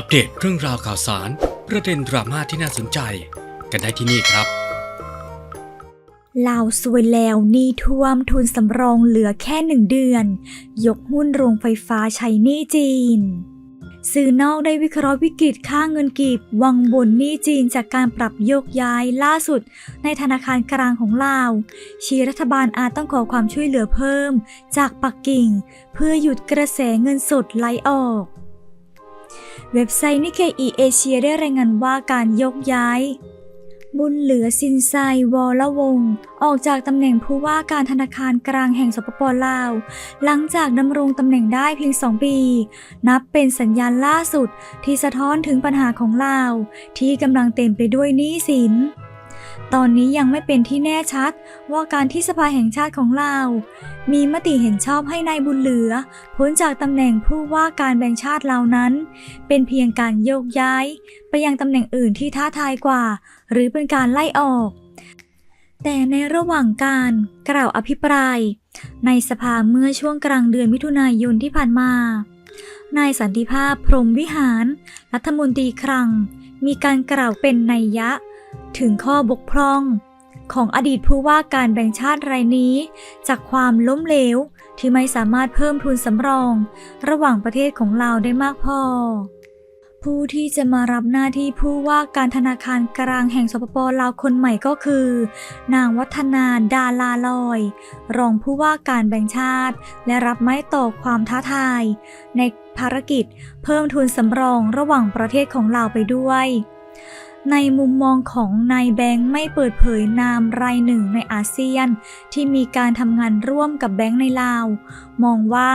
อัปเดตเรื่องราวข่าวสาร ประเด็นดราม่าที่น่าสนใจ กันได้ที่นี่ครับลาวซวยแล้วนี้ท่วมทุนสำรองเหลือแค่หนึ่งเดือน ยกหุ้นโรงไฟฟ้าใช้หนี้จีน สื่อนอกได้วิเคราะห์วิกฤตค่าเงินกีบ วังบนหนี้จีนจากการปรับโยกย้ายล่าสุด ในธนาคารกลางของลาว ชี้รัฐบาลอาจต้องขอความช่วยเหลือเพิ่ม จากปักกิ่ง เพื่อหยุดกระแสเงินสดไหลออก เว็บไซต์นิเคอีเอเชียได้รายงานว่าการยกย้าย บุญเหลือซินไซวอลวง ออกจากตำแหน่งผู้ว่าการธนาคารกลางแห่งสปปลาว หลังจากดำรงตำแหน่งได้เพียงสองปี นับเป็นสัญญาณล่าสุดที่สะท้อนถึงปัญหาของลาว ที่กำลังเต็มไปด้วยหนี้สิน ตอนนี้ยังไม่เป็นที่แน่ชัดว่าการที่สภาแห่งชาติของลามีมติเห็นชอบให้นายบุญเหลือพ้นจากตำแหน่งผู้ว่าการแบ่งชาติเหล่านั้น เป็นเพียงการโยกย้าย ไปยังตำแหน่งอื่นที่ท้าทายกว่า หรือเป็นการไล่ออก แต่ในระหว่างการกล่าวอภิปราย ในสภาเมื่อช่วงกลางเดือนมิถุนายนที่ผ่านมานายสันติภาพพรหมวิหาร รัฐมนตรีคลัง มีการกล่าวเป็นนัยยะ ถึงข้อบกพร่อง ของอดีตผู้ว่าการแบ่งชาติรายนี้ จากความล้มเหลวที่ไม่สามารถเพิ่มทุนสำรอง ระหว่างประเทศของเราได้มากพอ ผู้ที่จะมารับหน้าที่ผู้ว่าการธนาคารกลางแห่งสปปลาวคนใหม่ก็คือ นางวัฒนาดาลาลอย รองผู้ว่าการแบ่งชาติ และรับไม้ต่อความท้าทาย ในภารกิจเพิ่มทุนสำรองระหว่างประเทศของลาวไปด้วย ในมุมมองของนายแบงค์ไม่เปิดเผยนามรายหนึ่งในอาเซียน ที่มีการทำงานร่วมกับแบงค์ในลาว มองว่า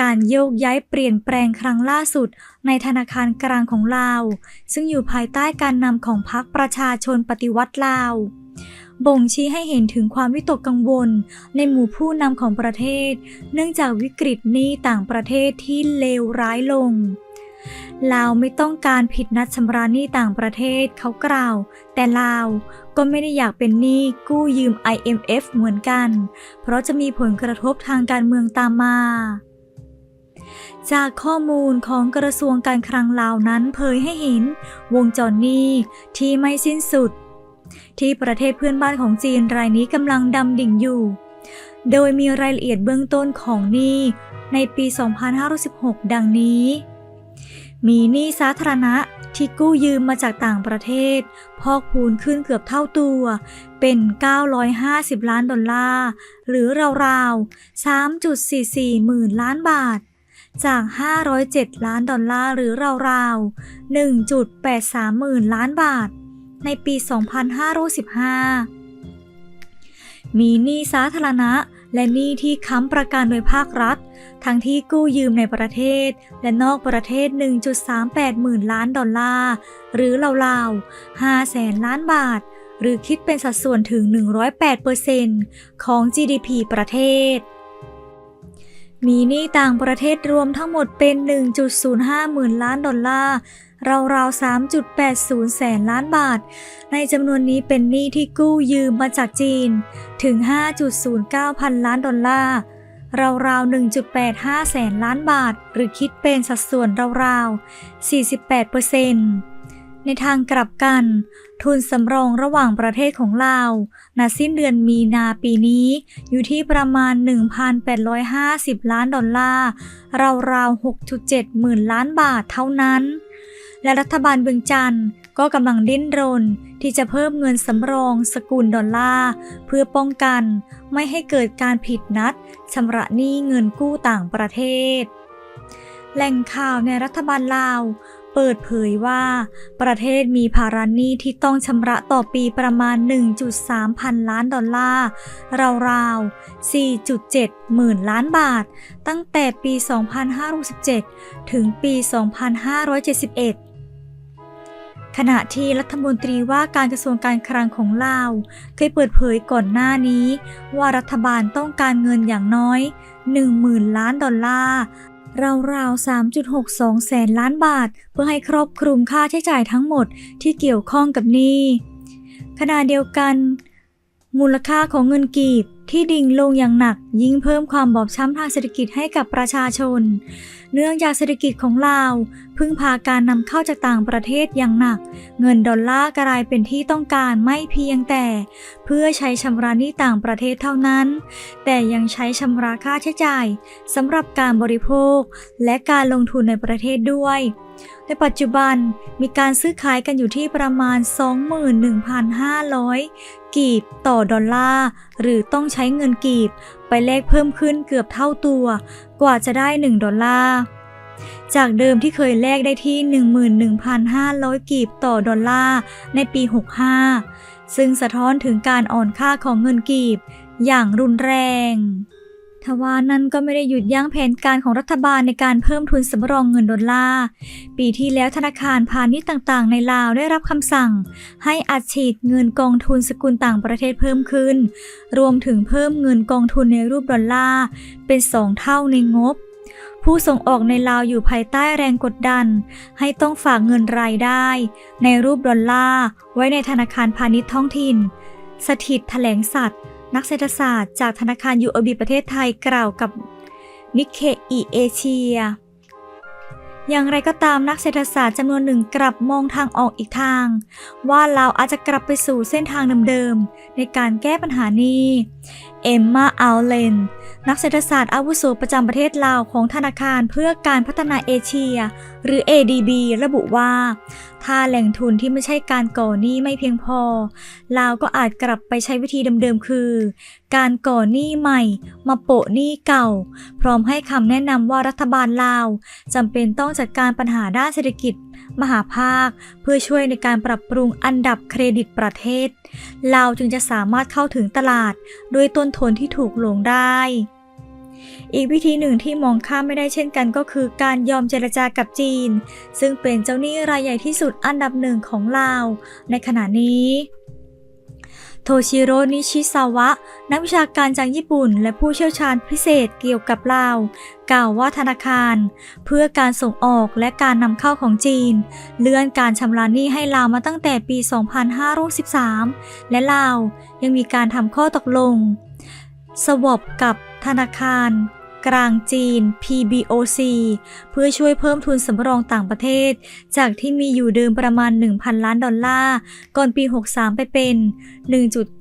การโยกย้ายเปลี่ยนแปลงครั้งล่าสุด ในธนาคารกลางของลาว ซึ่งอยู่ภายใต้การนำของพรรคประชาชนปฏิวัติลาวบ่งชี้ให้เห็นถึงความวิตกกังวล ในหมู่ผู้นำของประเทศ เนื่องจากวิกฤตหนี้ต่างประเทศที่เลวร้ายลง ลาวไม่ต้องการผิดนัดชำระหนี้ต่างประเทศเขากล่าว แต่ลาวก็ไม่ได้อยากเป็นหนี้กู้ยืม IMF เหมือนกัน เพราะจะมีผลกระทบทางการเมืองตามมาจากข้อมูลของกระทรวงการคลังลาวนั้นเผยให้เห็น วงจรหนี้ที่ไม่สิ้นสุด ที่ประเทศเพื่อนบ้านของจีนรายนี้กำลังดำดิ่งอยู่ โดยมีรายละเอียดเบื้องต้นของหนี้ในปี 2516 ดังนี้ มีหนี้สาธารณะที่กู้ยืมมาจากต่างประเทศ พอกพูนขึ้นเกือบเท่าตัว เป็น 950 ล้านดอลลาร์ หรือราวๆ 3.44 หมื่นล้านบาท จาก 507 ล้านดอลลาร์ หรือราวๆ 1.83 หมื่นล้านบาท ในปี 2515 มีหนี้สาธารณะ และหนี้ที่ค้ำประกันโดยภาครัฐ ทั้งที่กู้ยืมในประเทศ และนอกประเทศ 1.38 หมื่นล้านดอลลาร์ หรือราวๆ5แสนล้านบาท หรือคิดเป็นสัดส่วนถึง 108%ของ GDP ประเทศมีหนี้ต่างประเทศรวมทั้งหมดเป็น 1.05 หมื่นล้านดอลลาร์ ราวๆ 3.80 แสนล้านบาท ในจำนวนนี้เป็นหนี้ที่กู้ยืมมาจากจีน ถึง 5.09 พันล้านดอลลาร์ ราวๆ 1.85 แสนล้านบาท หรือคิดเป็นสัดส่วนราวๆ 48%ในทางกลับกัน ทุนสำรองระหว่างประเทศของลาวณสิ้นเดือนมีนาปีนี้ อยู่ที่ประมาณ 1,850 ล้านดอลลาร์ ราวๆ 6.7 หมื่นล้านบาทเท่านั้น และรัฐบาลเบืองจันทร์ก็กำลังดิ้นรน ที่จะเพิ่มเงินสำรองสกุลดอลลาร์เพื่อป้องกัน ไม่ให้เกิดการผิดนัดชำระหนี้เงินกู้ต่างประเทศ แหล่งข่าวในรัฐบาลลาว เปิดเผยว่า ประเทศมีภาระหนี้ที่ต้องชำระต่อปีประมาณ 1.3 พันล้านดอลลาร์ ราวๆ 4.7 หมื่นล้านบาท ตั้งแต่ปี 2517ถึงปี 2571ขณะที่รัฐมนตรีว่าการกระทรวงการคลังของลาวเคยเปิดเผยก่อนหน้านี้ ว่ารัฐบาลต้องการเงินอย่างน้อย 10,000 ล้านดอลลาร์ ราวๆ 3.62 แสนล้านบาท เพื่อให้ครอบคลุมค่าใช้จ่ายทั้งหมดที่เกี่ยวข้องกับหนี้ขณะเดียวกัน มูลค่าของเงินกีบที่ดิ่งลงอย่างหนัก ยิ่งเพิ่มความบอบช้ำทางเศรษฐกิจให้กับประชาชน เนื่องจากเศรษฐกิจของลาว พึ่งพาการนำเข้าจากต่างประเทศอย่างหนัก เงินดอลลาร์กลายเป็นที่ต้องการไม่เพียงแต่ เพื่อใช้ชำระหนี้ต่างประเทศเท่านั้น แต่ยังใช้ชำระค่าใช้จ่ายสำหรับการบริโภค และการลงทุนในประเทศด้วย ในปัจจุบันมีการซื้อขายกันอยู่ที่ประมาณ 21,500 กีบต่อดอลลาร์ หรือต้องใช้เงินกีบ ไปแลกเพิ่มขึ้นเกือบเท่าตัว กว่าจะได้ 1 ดอลลาร์ จากเดิมที่เคยแลกได้ที่ 11,500 กีบต่อดอลลาร์ในปี 65 ซึ่งสะท้อนถึงการอ่อนค่าของเงินกีบอย่างรุนแรง ทว่านั่นก็ไม่ได้หยุดยั้งแผนการของรัฐบาลในการเพิ่มทุนสำรองเงินดอลลาร์ ปีที่แล้วธนาคารพาณิชย์ต่างๆ ในลาวได้รับคำสั่ง ให้อัดฉีดเงินกองทุนสกุลต่างประเทศเพิ่มขึ้น รวมถึงเพิ่มเงินกองทุนในรูปดอลลาร์ เป็นสองเท่าในงบ ผู้ส่งออกในลาวอยู่ภายใต้แรงกดดัน ให้ต้องฝากเงินรายได้ ในรูปดอลลาร์ไว้ในธนาคารพาณิชย์ท้องถิ่น สถิตแถลงสัตว์ นักเศรษฐศาสตร์จากธนาคาร UOB ประเทศไทยกล่าวกับนิเคอีเอเชีย อย่างไรก็ตามนักเศรษฐศาสตร์จำนวนหนึ่งกลับมองทางออกอีกทาง ว่าเราอาจจะกลับไปสู่เส้นทางเดิมๆในการแก้ปัญหานี้ เอมมาอัลเลน นักเศรษฐศาสตร์อาวุโสประจำประเทศลาวของธนาคารเพื่อการพัฒนาเอเชีย หรือ ADB ระบุว่า ถ้าแหล่งทุนที่ไม่ใช่การก่อหนี้ไม่เพียงพอ ลาวก็อาจกลับไปใช้วิธีเดิมๆ คือ การก่อหนี้ใหม่มาโปะหนี้เก่า พร้อมให้คำแนะนำว่ารัฐบาลลาวจำเป็นต้องจัดการปัญหาด้านเศรษฐกิจ มหาภาค เพื่อช่วยในการปรับปรุงอันดับเครดิตประเทศ ลาวจึงจะสามารถเข้าถึงตลาดด้วยต้นทุนที่ถูกลงได้ อีกวิธีหนึ่งที่มองข้ามไม่ได้เช่นกันก็คือการยอมเจรจากับจีน ซึ่งเป็นเจ้าหนี้รายใหญ่ที่สุดอันดับหนึ่งของลาว ในขณะนี้ โทชิโร่นิชิซาวะ นักวิชาการจากญี่ปุ่น และผู้เชี่ยวชาญพิเศษเกี่ยวกับลาว กล่าวว่าธนาคาร เพื่อการส่งออกและการนำเข้าของจีน เลื่อนการชำระหนี้ให้ลาวมาตั้งแต่ปี 2513 และลาวยังมีการทำข้อตกลง สวบกับธนาคาร กลางจีน PBOC เพื่อช่วยเพิ่มทุนสำรองต่างประเทศ จากที่มีอยู่เดิมประมาณ 1,000 ล้านดอลลาร์ ก่อนปี 63 ไปเป็น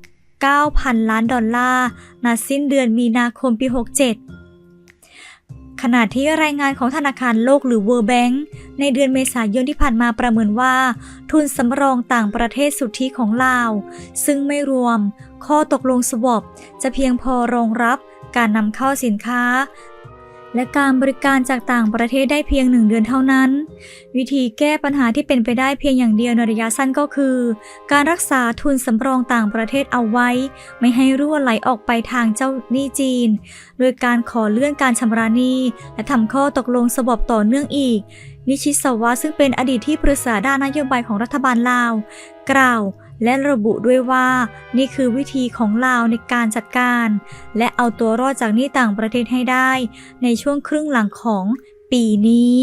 1.9พันล้านดอลลาร์ณสิ้นเดือนมีนาคมปี 67ขณะที่รายงานของธนาคารโลกหรือ World Bank ในเดือนเมษายนที่ผ่านมาประเมินว่า ทุนสำรองต่างประเทศสุทธิของลาว ซึ่งไม่รวม ข้อตกลงสวอปจะเพียงพอรองรับ การนำเข้าสินค้า และการบริการจากต่างประเทศได้เพียงหนึ่งเดือนเท่านั้น วิธีแก้ปัญหาที่เป็นไปได้เพียงอย่างเดียวในระยะสั้นก็คือ การรักษาทุนสำรองต่างประเทศเอาไว้ ไม่ให้รั่วไหลออกไปทางเจ้าหนี้จีน โดยการขอเลื่อนการชำระหนี้และทำข้อตกลงสวบต่อเนื่องอีก นิชิสวะซึ่งเป็นอดีตที่ปรึกษาด้านนโยบายของรัฐบาลลาว กล่าว และระบุด้วยว่านี่คือวิธีของลาวในการจัดการ และเอาตัวรอดจากหนี้ต่างประเทศให้ได้ ในช่วงครึ่งหลังของปีนี้